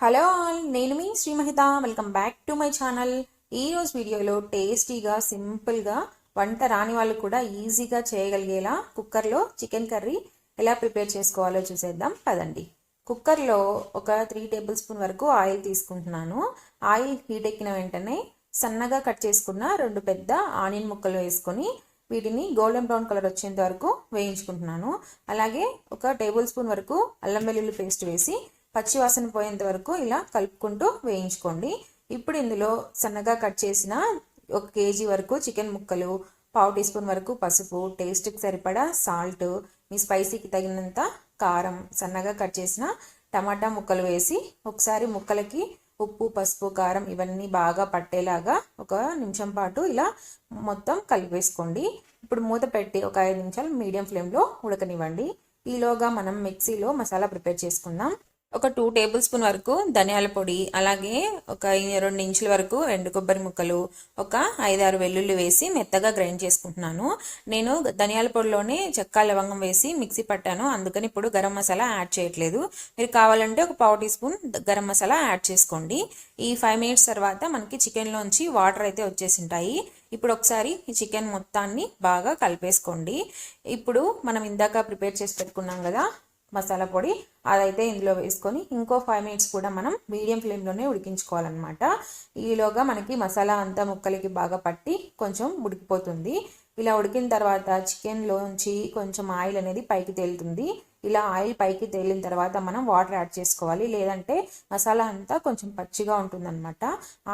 Hello all నేను మీ Srimahita. Welcome back to my channel. ఈ వీడియోలో టేస్టీగా సింపుల్గా వంట రాని వాళ్ళు కూడా ఈజీగా చేయగలిగేలా కుక్కర్లో చికెన్ కర్రీ ఎలా ప్రిపేర్ చేసుకోవాలో చూసేద్దాం. పదండి. కుక్కర్లో ఒక త్రీ టేబుల్ స్పూన్ వరకు ఆయిల్ తీసుకుంటున్నాను. ఆయిల్ హీట్ ఎక్కిన వెంటనే సన్నగా కట్ చేసుకున్న రెండు పెద్ద ఆనియన్ ముక్కలు వేసుకొని వీటిని గోల్డెన్ బ్రౌన్ కలర్ వచ్చేంత వరకు వేయించుకుంటున్నాను. అలాగే ఒక టేబుల్ స్పూన్ వరకు అల్లం వెల్లుల్లి పేస్ట్ వేసి పచ్చివాసన పోయేంత వరకు ఇలా కలుపుకుంటూ వేయించుకోండి. ఇప్పుడు ఇందులో సన్నగా కట్ చేసిన ఒక కేజీ వరకు చికెన్ ముక్కలు పావు టీ స్పూన్ వరకు పసుపు టేస్ట్కి సరిపడా సాల్ట్ మీ స్పైసీకి తగినంత కారం సన్నగా కట్ చేసిన టమాటా ముక్కలు వేసి ఒకసారి ముక్కలకి ఉప్పు పసుపు కారం ఇవన్నీ బాగా పట్టేలాగా ఒక నిమిషం పాటు ఇలా మొత్తం కలిపేసుకోండి. ఇప్పుడు మూత పెట్టి ఒక ఐదు నిమిషాలు మీడియం ఫ్లేమ్లో ఉడకనివ్వండి. ఈలోగా మనం మిక్సీలో మసాలా ప్రిపేర్ చేసుకుందాం. ఒక టూ టేబుల్ స్పూన్ వరకు ధనియాల పొడి అలాగే ఒక రెండు ఇంచుల వరకు ఎండు కొబ్బరి ముక్కలు ఒక ఐదారు వెల్లుల్లి వేసి మెత్తగా గ్రైండ్ చేసుకుంటున్నాను. నేను ధనియాల పొడిలోనే చెక్క లవంగం వేసి మిక్సీ పట్టాను. అందుకని ఇప్పుడు గరం మసాలా యాడ్ చేయట్లేదు. మీరు కావాలంటే ఒక పావు teaspoon garam masala add చేసుకోండి. ఈ ఫైవ్ మినిట్స్ తర్వాత మనకి చికెన్లోంచి వాటర్ అయితే వచ్చేసి ఉంటాయి ఇప్పుడు ఒకసారి ఈ చికెన్ మొత్తాన్ని బాగా కలిపేసుకోండి. ఇప్పుడు మనం ఇందాక ప్రిపేర్ చేసి పెట్టుకున్నాం కదా మసాలా పొడి అదైతే ఇందులో వేసుకొని ఇంకో ఫైవ్ మినిట్స్ కూడా మనం మీడియం ఫ్లేమ్లోనే ఉడికించుకోవాలన్నమాట. ఈలోగా మనకి మసాలా అంతా ముక్కలకి బాగా పట్టి కొంచెం ఉడికిపోతుంది ఇలా ఉడికిన తర్వాత చికెన్లోంచి కొంచెం ఆయిల్ అనేది పైకి తేలుతుంది. ఇలా ఆయిల్ పైకి తేలిన తర్వాత మనం వాటర్ యాడ్ చేసుకోవాలి. లేదంటే మసాలా అంతా కొంచెం పచ్చిగా ఉంటుందన్నమాట.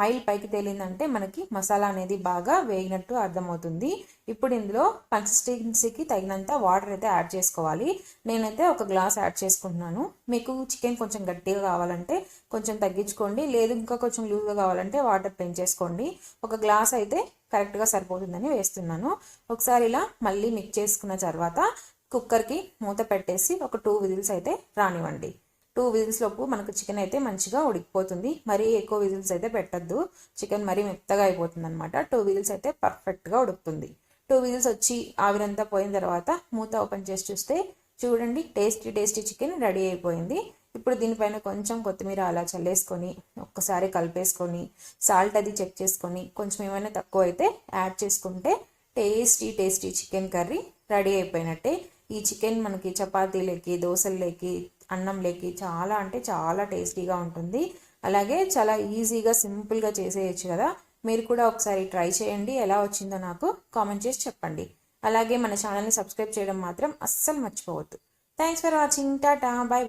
ఆయిల్ పైకి తేలిందంటే మనకి మసాలా అనేది బాగా వేగినట్టు అర్థమవుతుంది. ఇప్పుడు ఇందులో కన్సిస్టెన్సీకి తగినంత వాటర్ అయితే యాడ్ చేసుకోవాలి. నేనైతే ఒక గ్లాస్ యాడ్ చేసుకుంటున్నాను. మీకు చికెన్ కొంచెం గట్టిగా కావాలంటే కొంచెం తగ్గించుకోండి. లేదు ఇంకా కొంచెం లూజ్గా కావాలంటే వాటర్ పెంచేసుకోండి ఒక గ్లాస్ అయితే కరెక్ట్గా సరిపోతుందని వేస్తున్నాను. ఒకసారి ఇలా మళ్ళీ మిక్స్ చేసుకున్న తర్వాత కుక్కర్కి మూత పెట్టేసి ఒక టూ విజిల్స్ అయితే రానివ్వండి. టూ విజిల్స్ లోపు మనకు చికెన్ అయితే మంచిగా ఉడికిపోతుంది. మరీ ఎక్కువ విజిల్స్ అయితే పెట్టద్దు. చికెన్ మరీ మెత్తగా అయిపోతుంది అనమాట టూ విజిల్స్ అయితే పర్ఫెక్ట్గా ఉడుకుతుంది. టూ విజిల్స్ వచ్చి ఆవిరంతా పోయిన తర్వాత మూత ఓపెన్ చేసి చూస్తే చూడండి టేస్టీ టేస్టీ చికెన్ రెడీ అయిపోయింది. ఇప్పుడు దీనిపైన కొంచెం కొత్తిమీర అలా చల్లేసుకొని ఒక్కసారి కలిపేసుకొని సాల్ట్ అది చెక్ చేసుకొని కొంచెం ఏమైనా తక్కువ అయితే యాడ్ చేసుకుంటే tasty tasty chicken curry ready అయిపోయినట్టే. ఈ చికెన్ మనకి చపాతీలకి దోశల్లోకి అన్నంలోకి చాలా అంటే చాలా టేస్టీగా ఉంటుంది. అలాగే చాలా ఈజీగా సింపుల్గా చేసేయచ్చు కదా. మీరు కూడా ఒకసారి ట్రై చేయండి. ఎలా వచ్చిందో నాకు కామెంట్ చేసి చెప్పండి. అలాగే మన ఛానల్ని సబ్స్క్రైబ్ చేయడం మాత్రం అస్సలు మర్చిపోవద్దు. Thanks for watching. Tata. Bye